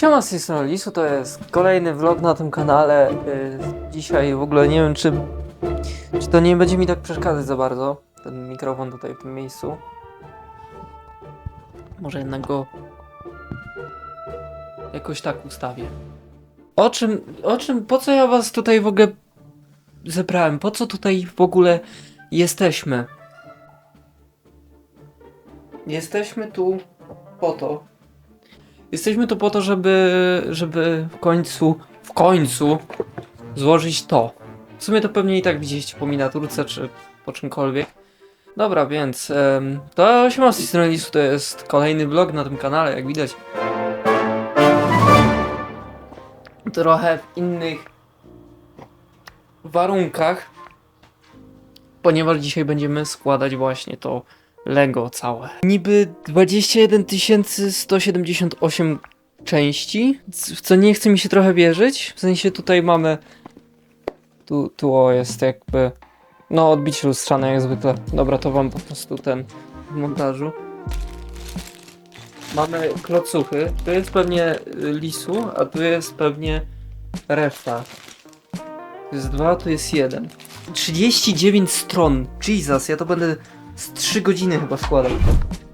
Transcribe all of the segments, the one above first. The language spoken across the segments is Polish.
Siema z tej strony Lisu, to jest kolejny vlog na tym kanale. Yy, Dzisiaj w ogóle nie wiem, czy, czy to nie będzie mi tak przeszkadzać za bardzo, ten mikrofon tutaj w tym miejscu. Może jednak go jakoś tak ustawię. O czym, o czym, po co ja was tutaj w ogóle zebrałem? Po co tutaj w ogóle jesteśmy? Jesteśmy tu po to, Jesteśmy tu po to, żeby, żeby w końcu, w końcu złożyć to. W sumie to pewnie i tak widzieliście po miniaturce, czy po czymkolwiek. Dobra, więc to siema z tej strony Lisu, to jest kolejny vlog na tym kanale, jak widać. Trochę w innych warunkach, ponieważ dzisiaj będziemy składać właśnie to Lego całe. Niby 21 178 części, w co nie chce mi się trochę wierzyć. W sensie tutaj mamy. Tu, tu o jest jakby. No, odbicie lustrzane jak zwykle. Dobra, to wam po prostu ten w montażu. Mamy klocuchy. Tu jest pewnie y, lisu, a tu jest pewnie reszta. Tu jest dwa, tu jest jeden. 39 stron. Jesus, ja to będę z 3 godziny chyba składał.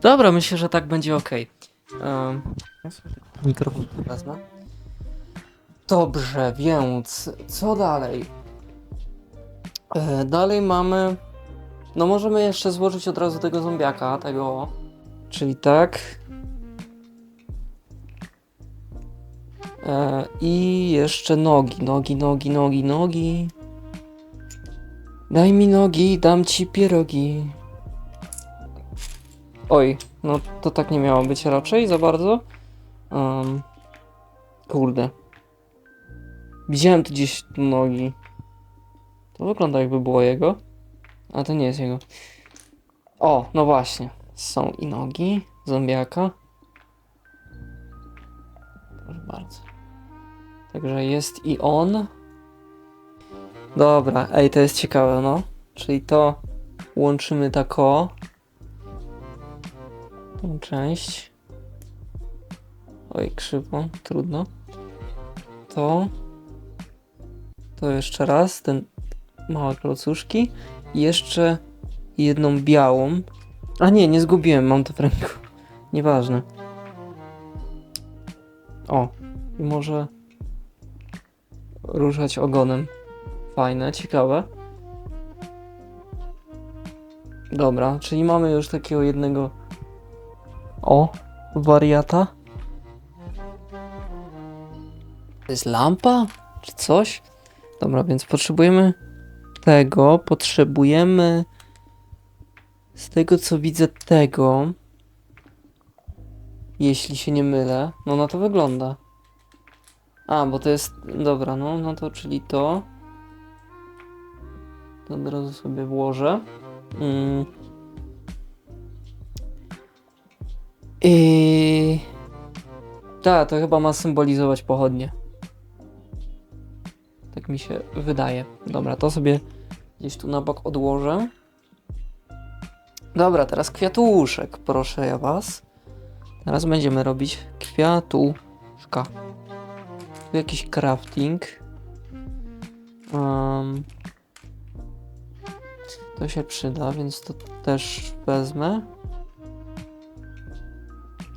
Dobra, myślę, że tak będzie ok. Um, mikrofon wezmę. Dobrze, więc co dalej? E, dalej mamy. No, możemy jeszcze złożyć od razu tego zombiaka, tego. Czyli tak. E, I jeszcze nogi, nogi, nogi, nogi, nogi. Daj mi nogi, dam ci pierogi. Oj, no to tak nie miało być raczej za bardzo. Um, kurde. Widziałem tu gdzieś nogi. To wygląda jakby było jego. A to nie jest jego. O, no właśnie. Są i nogi zombiaka. Proszę bardzo. Także jest i on. Dobra, ej, to jest ciekawe, no. Czyli to łączymy tak o tą część. Oj, krzywo, trudno. To. To jeszcze raz, ten małe klocuszki. Jeszcze jedną białą. A nie, nie zgubiłem, mam to w ręku. Nieważne. O, i może ruszać ogonem. Fajne, ciekawe. Dobra, czyli mamy już takiego jednego o, wariata. To jest lampa? Czy coś? Dobra, więc potrzebujemy tego. Potrzebujemy z tego co widzę tego. Jeśli się nie mylę. No na to wygląda. A, bo to jest. Dobra, no, no to czyli to. To od razu sobie włożę. Mm. I tak, to chyba ma symbolizować pochodnie. Tak mi się wydaje. Dobra, to sobie gdzieś tu na bok odłożę. Dobra, teraz kwiatuszek, proszę ja was. Teraz będziemy robić kwiatuszka. Tu jakiś crafting. Um, to się przyda, więc to też wezmę.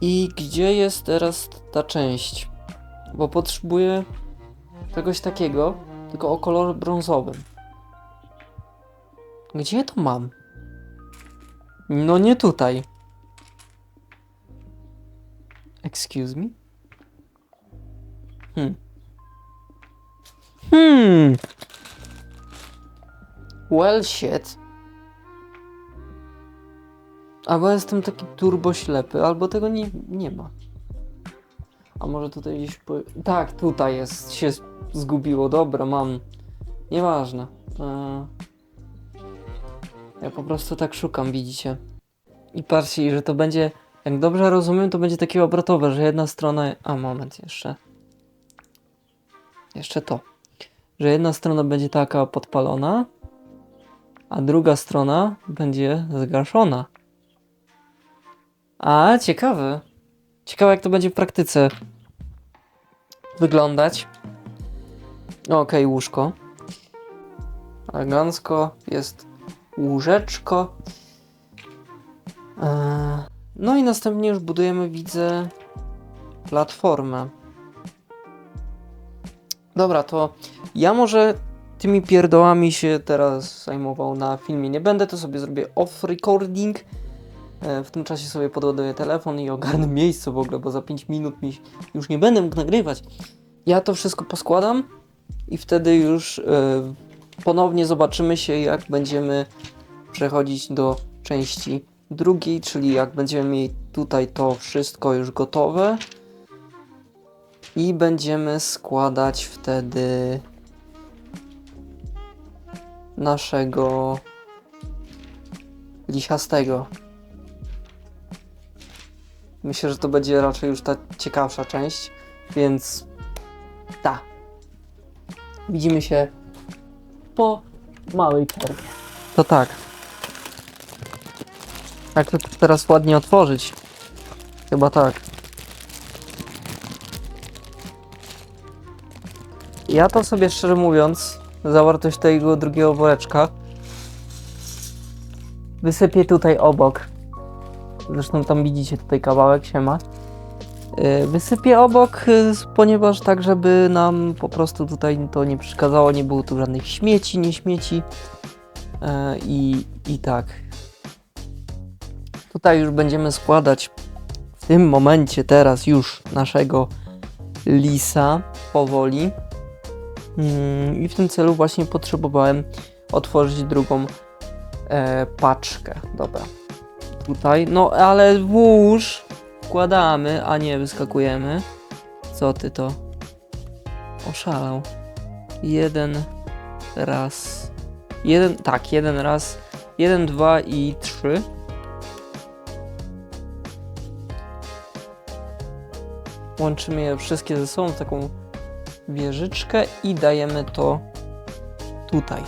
I gdzie jest teraz ta część? Bo potrzebuję czegoś takiego, tylko o kolorze brązowym. Gdzie to mam? No nie tutaj. Excuse me? Hmm. Hmm. Well shit. Albo jestem taki turbo ślepy, albo tego nie, nie ma. A może tutaj gdzieś po... Tak, tutaj jest, się zgubiło, dobra, mam. Nieważne. Eee... Ja po prostu tak szukam, widzicie. I patrzcie, że to będzie, jak dobrze rozumiem, to będzie takie obrotowe, że jedna strona... A, moment, jeszcze. Jeszcze to. Że jedna strona będzie taka podpalona, a druga strona będzie zgaszona. A, ciekawe. Ciekawe jak to będzie w praktyce wyglądać. Okej, łóżko. Elegancko, jest łóżeczko. Eee, No i następnie już budujemy, widzę, platformę. Dobra, to ja może tymi pierdołami się teraz zajmował na filmie. Nie będę, to sobie zrobię off-recording. E, W tym czasie sobie podładuję telefon i ogarnę miejsce w ogóle, bo za 5 minut mi już nie będę mógł nagrywać. Ja to wszystko poskładam i wtedy już e, ponownie zobaczymy się, jak będziemy przechodzić do części drugiej, czyli jak będziemy mieli tutaj to wszystko już gotowe i będziemy składać wtedy naszego lisiastego. Myślę, że to będzie raczej już ta ciekawsza część, więc ta. Widzimy się po małej przerwie. To tak. Jak to teraz ładnie otworzyć? Chyba tak. Ja to sobie szczerze mówiąc, zawartość tego drugiego woreczka wysypię tutaj obok. Zresztą tam widzicie tutaj kawałek, siema. Yy, Wysypię obok, yy, ponieważ tak, żeby nam po prostu tutaj to nie przeszkadzało, nie było tu żadnych śmieci, nie śmieci. Yy, I, I tak. Tutaj już będziemy składać w tym momencie, teraz już naszego lisa powoli. Mm, I w tym celu właśnie potrzebowałem otworzyć drugą e, paczkę. Dobra. Tutaj, no ale włóż wkładamy, a nie wyskakujemy. Co ty to? Oszalał. Jeden raz. Jeden, tak, jeden raz. Jeden, dwa i trzy. Łączymy je wszystkie ze sobą w taką wieżyczkę i dajemy to tutaj.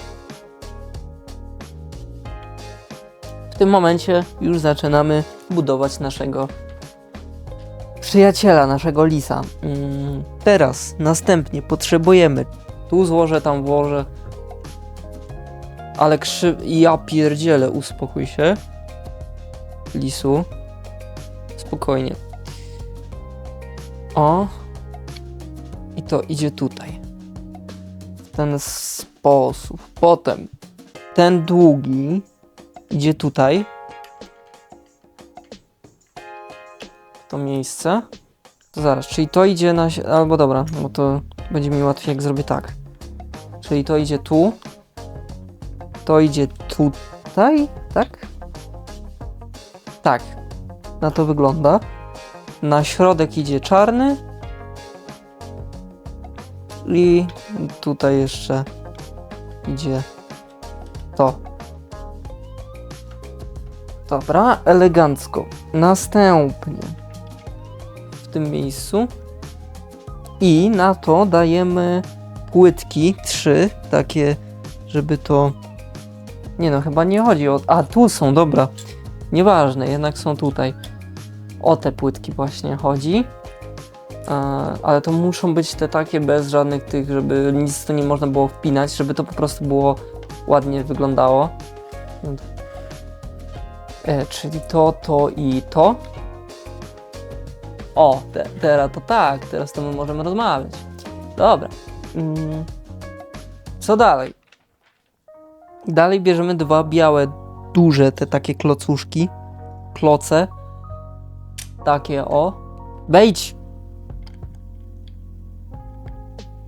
Tym momencie już zaczynamy budować naszego przyjaciela, naszego lisa. Mm, teraz, następnie potrzebujemy, tu złożę, tam włożę, ale krzy... ja pierdzielę, uspokój się. Lisu. Spokojnie. O, i to idzie tutaj. W ten sposób. Potem ten długi idzie tutaj. W to miejsce. To zaraz, czyli to idzie na. Albo dobra, bo to będzie mi łatwiej, jak zrobię tak. Czyli to idzie tu. To idzie tutaj, tak? Tak. Na to wygląda. Na środek idzie czarny. I tutaj jeszcze idzie to. Dobra, elegancko. Następnie w tym miejscu i na to dajemy płytki, trzy, takie, żeby to... Nie no, chyba nie chodzi o... A, tu są, dobra. Nieważne, jednak są tutaj. O te płytki właśnie chodzi. Ale to muszą być te takie bez żadnych tych, żeby nic to nie można było wpinać, żeby to po prostu było ładnie wyglądało. E, czyli to, to i to. O, te, teraz to tak, teraz to my możemy rozmawiać. Dobra. Mm. Co dalej? Dalej bierzemy dwa białe, duże, te takie klocuszki. Kloce. Takie o. Wejdź!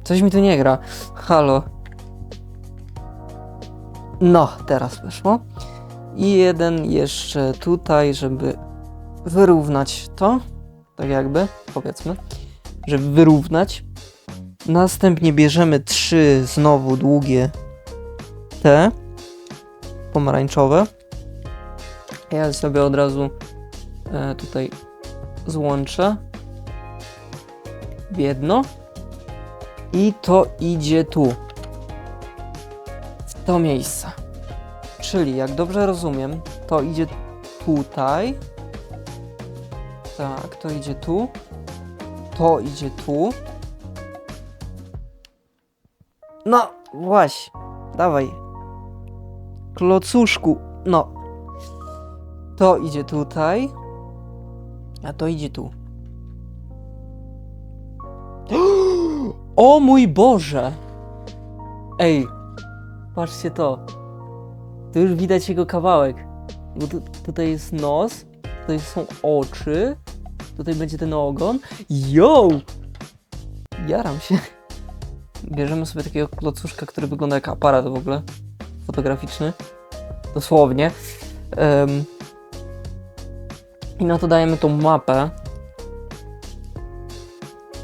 Coś mi tu nie gra. Halo. No, teraz weszło. I jeden jeszcze tutaj, żeby wyrównać to. Tak jakby, powiedzmy. Żeby wyrównać. Następnie bierzemy trzy znowu długie te pomarańczowe. Ja sobie od razu e, tutaj złączę w jedno. I to idzie tu. W to miejsce. Czyli, jak dobrze rozumiem, to idzie tutaj. Tak, to idzie tu. To idzie tu. No, właśnie. Dawaj. Klocuszku. No. To idzie tutaj. A to idzie tu. O mój Boże! Ej, patrzcie to. Tu już widać jego kawałek. Bo tu, tutaj jest nos, tutaj są oczy, tutaj będzie ten ogon. Yo! Jaram się. Bierzemy sobie takiego klocuszka, który wygląda jak aparat w ogóle fotograficzny. Dosłownie. Em, I na to dajemy tą mapę.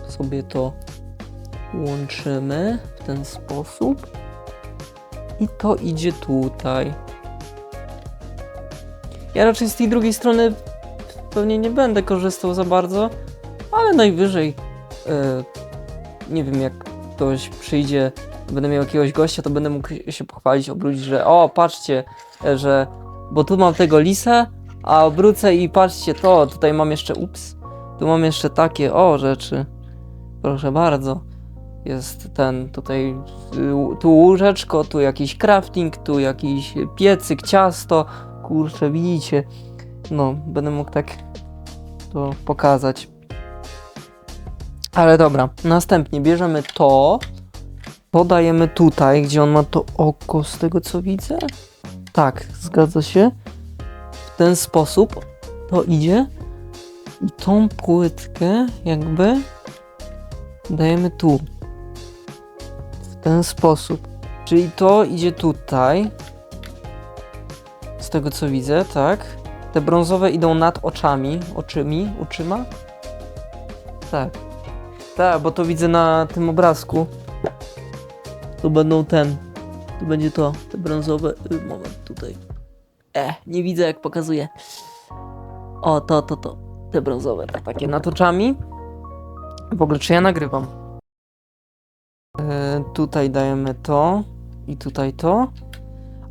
Sobie to łączymy w ten sposób. I to idzie tutaj. Ja raczej z tej drugiej strony pewnie nie będę korzystał za bardzo, ale najwyżej e, nie wiem jak ktoś przyjdzie, będę miał jakiegoś gościa, to będę mógł się pochwalić, obrócić, że o patrzcie, e, że bo tu mam tego lisa, a obrócę i patrzcie to, tutaj mam jeszcze ups, tu mam jeszcze takie o rzeczy. Proszę bardzo. Jest ten tutaj tu łóżeczko, tu jakiś crafting, tu jakiś piecyk, ciasto. Kurczę, widzicie. No, będę mógł tak to pokazać. Ale dobra, następnie bierzemy to, podajemy tutaj, gdzie on ma to oko, z tego co widzę. Tak, zgadza się. W ten sposób to idzie. I tą płytkę jakby dajemy tu. W ten sposób. Czyli to idzie tutaj. Z tego co widzę, tak. Te brązowe idą nad oczami, oczymi, oczyma. Tak. Tak, bo to widzę na tym obrazku. Tu będą ten. Tu będzie to, te brązowe. Y, moment, tutaj. E, nie widzę jak pokazuje. O, to, to, to. Te brązowe, tak, takie nad oczami. W ogóle, czy ja nagrywam? E, tutaj dajemy to i tutaj to.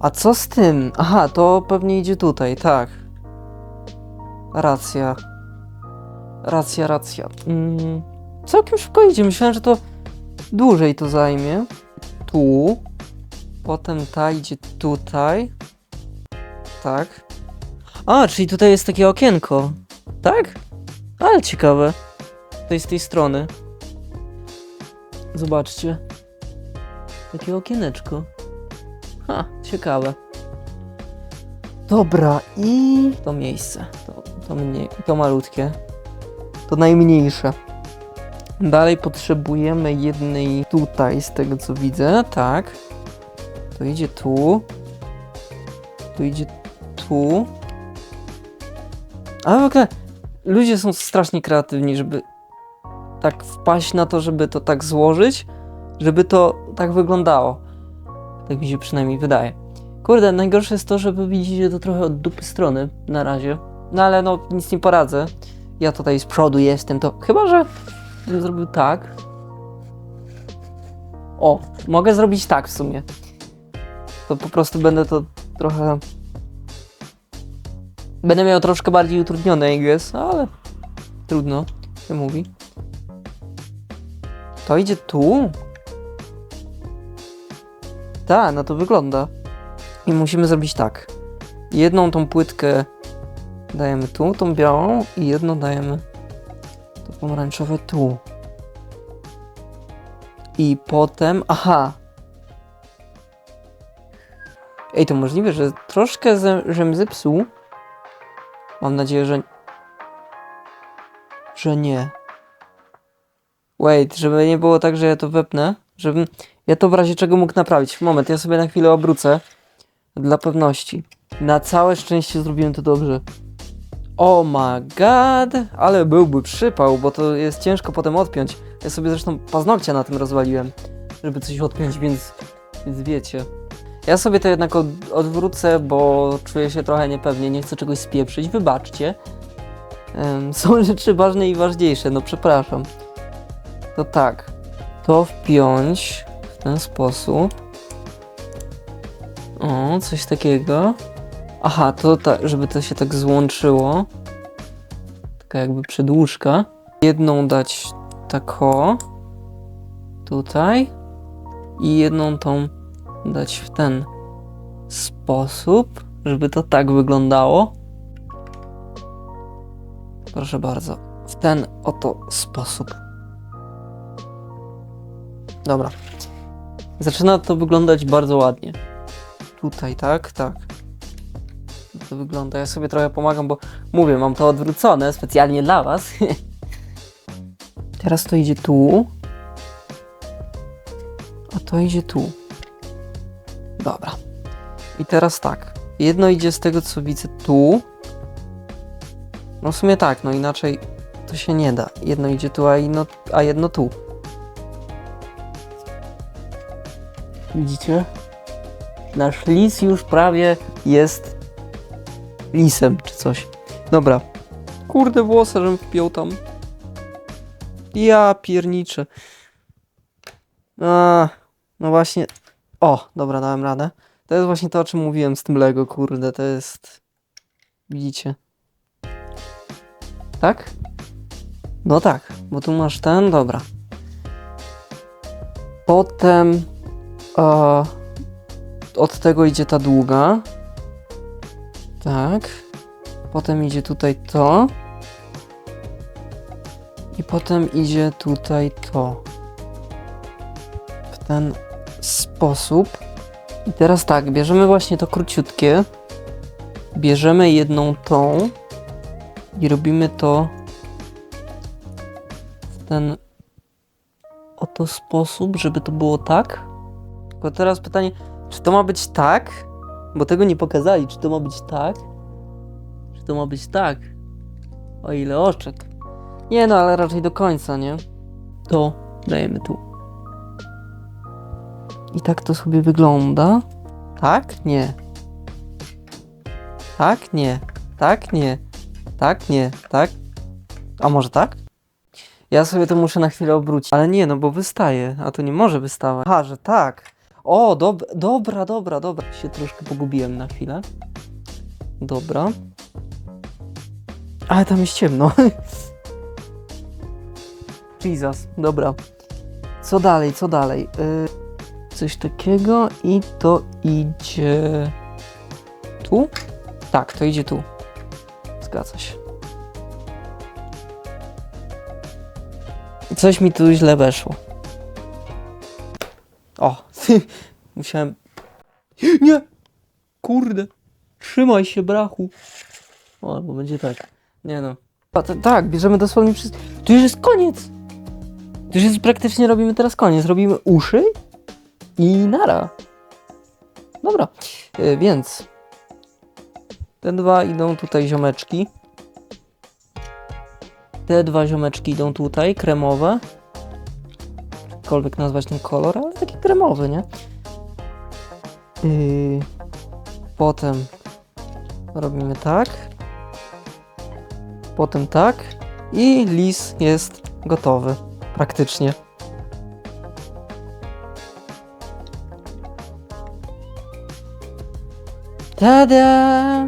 A co z tym? Aha, to pewnie idzie tutaj, tak. Racja. Racja, racja. Mm, całkiem szybko idzie. Myślałem, że to dłużej to zajmie. Tu. Potem ta idzie tutaj. Tak. A, czyli tutaj jest takie okienko. Tak? Ale ciekawe. Jest z tej strony. Zobaczcie. Takie okieneczko. Ha, ciekawe. Dobra, i to miejsce. To, to, mniej, to malutkie. To najmniejsze. Dalej potrzebujemy jednej tutaj, z tego co widzę. Tak. To idzie tu. Tu idzie tu. Ale w ogóle ludzie są strasznie kreatywni, żeby tak wpaść na to, żeby to tak złożyć, żeby to tak wyglądało. Tak mi się przynajmniej wydaje. Kurde, najgorsze jest to, że wy widzicie to trochę od dupy strony na razie. No ale no, nic nie poradzę. Ja tutaj z przodu jestem, to chyba, że bym zrobił tak. O, mogę zrobić tak w sumie. To po prostu będę to trochę... Będę miał troszkę bardziej utrudnione, I guess, ale trudno się mówi. To idzie tu? Tak, no to wygląda. I musimy zrobić tak. Jedną tą płytkę dajemy tu, tą białą i jedną dajemy to pomarańczowe tu. I potem, aha. Ej, to możliwe, że troszkę żem zepsuł. Mam nadzieję, że że nie. Wait, żeby nie było tak, że ja to wepnę, żebym ja to w razie czego mógł naprawić. Moment, ja sobie na chwilę obrócę. Dla pewności. Na całe szczęście zrobiłem to dobrze. Oh my god, ale byłby przypał, bo to jest ciężko potem odpiąć. Ja sobie zresztą paznokcia na tym rozwaliłem, żeby coś odpiąć, więc, więc wiecie. Ja sobie to jednak od, odwrócę, bo czuję się trochę niepewnie, nie chcę czegoś spieprzyć, wybaczcie. Em, są rzeczy ważne i ważniejsze, no przepraszam. To tak, to wpiąć w ten sposób. O, coś takiego. Aha, to tak, żeby to się tak złączyło. taka jakby przedłużka. Jedną dać tak o, tutaj i jedną tą dać w ten sposób, żeby to tak wyglądało. Proszę bardzo, w ten oto sposób. Dobra. Zaczyna to wyglądać bardzo ładnie. Tutaj, tak, tak. To wygląda. Ja sobie trochę pomagam, bo mówię, mam to odwrócone specjalnie dla Was. Teraz to idzie tu. A to idzie tu. Dobra. I teraz tak. Jedno idzie z tego, co widzę tu. No w sumie tak, no inaczej to się nie da. Jedno idzie tu, a, inno, a jedno tu. Widzicie? Nasz lis już prawie jest lisem czy coś. Dobra. Kurde włosy, żebym wpiął tam. Ja pierniczę. A, no właśnie. O, dobra, dałem radę. To jest właśnie to, o czym mówiłem z tym Lego, kurde, to jest... Widzicie? Tak? No tak, bo tu masz ten, dobra. Potem... E, od tego idzie ta długa. Tak. Potem idzie tutaj to. I potem idzie tutaj to. W ten sposób. I teraz tak, bierzemy właśnie to króciutkie. Bierzemy jedną tą. I robimy to w ten oto sposób, żeby to było tak. Tylko teraz pytanie, czy to ma być tak? Bo tego nie pokazali, czy to ma być tak? Czy to ma być tak? O ile oczek. Nie no, ale raczej do końca, nie? To dajemy tu. I tak to sobie wygląda. Tak? Nie. Tak? Nie. Tak? Nie. Tak? Nie. Tak? A może tak? Ja sobie to muszę na chwilę obrócić. Ale nie, no bo wystaje, a to nie może wystawać. Aha, że tak. O, dob dobra, dobra, dobra. Się troszkę pogubiłem na chwilę. Dobra. Ale tam jest ciemno. Jesus, dobra. Co dalej, co dalej? Y coś takiego i to idzie tu? Tak, to idzie tu. Zgadza się. Coś mi tu źle weszło. Musiałem. Nie! Kurde! Trzymaj się, brachu! O, albo będzie tak. Nie no. A, to, tak, bierzemy dosłownie wszystko. Tu już jest koniec! Tu już jest praktycznie robimy teraz koniec. Robimy uszy i nara. Dobra, e, więc te dwa idą tutaj ziomeczki. Te dwa ziomeczki idą tutaj, kremowe. Jakkolwiek nazwać ten kolor, ale kremowy, nie? Yy, potem robimy tak. Potem tak. I lis jest gotowy. Praktycznie. Tada!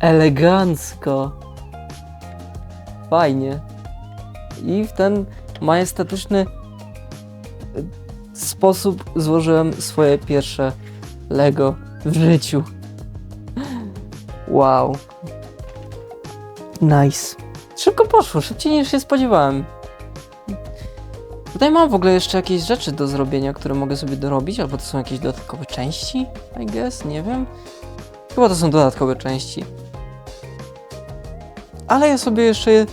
Elegancko. Fajnie. I w ten majestatyczny y, sposób złożyłem swoje pierwsze Lego w życiu. Wow. Nice. Szybko poszło, szybciej niż się spodziewałem. Tutaj mam w ogóle jeszcze jakieś rzeczy do zrobienia, które mogę sobie dorobić, albo to są jakieś dodatkowe części, I guess, nie wiem. Chyba to są dodatkowe części. Ale ja sobie jeszcze je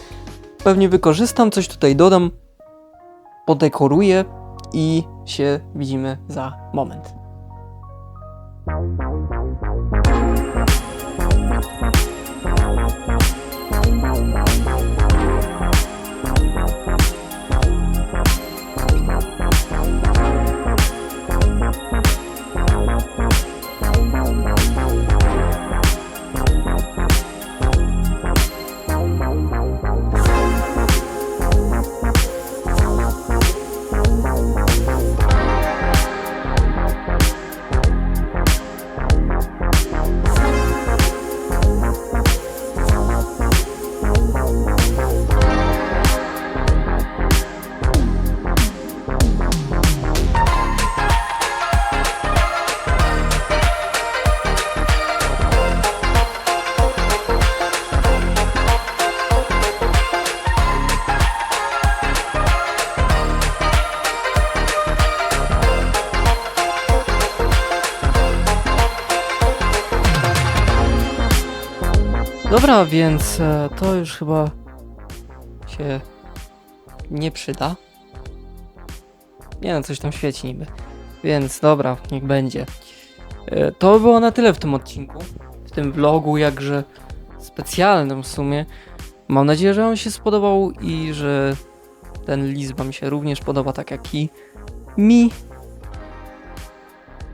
pewnie wykorzystam, coś tutaj dodam, podekoruję i się widzimy za moment. Dobra, więc e, to już chyba się nie przyda. Nie no, coś tam świeci niby. Więc dobra, niech będzie. E, To było na tyle w tym odcinku. W tym vlogu, jakże specjalnym w sumie. Mam nadzieję, że on się spodobał i że ten list wam się również podoba, tak jak i mi.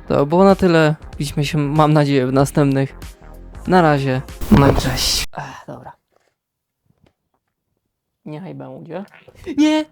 To było na tyle. Widzimy się, mam nadzieję, w następnych. Na razie. No i cześć. Ech, dobra. Niechaj będzie. Nie!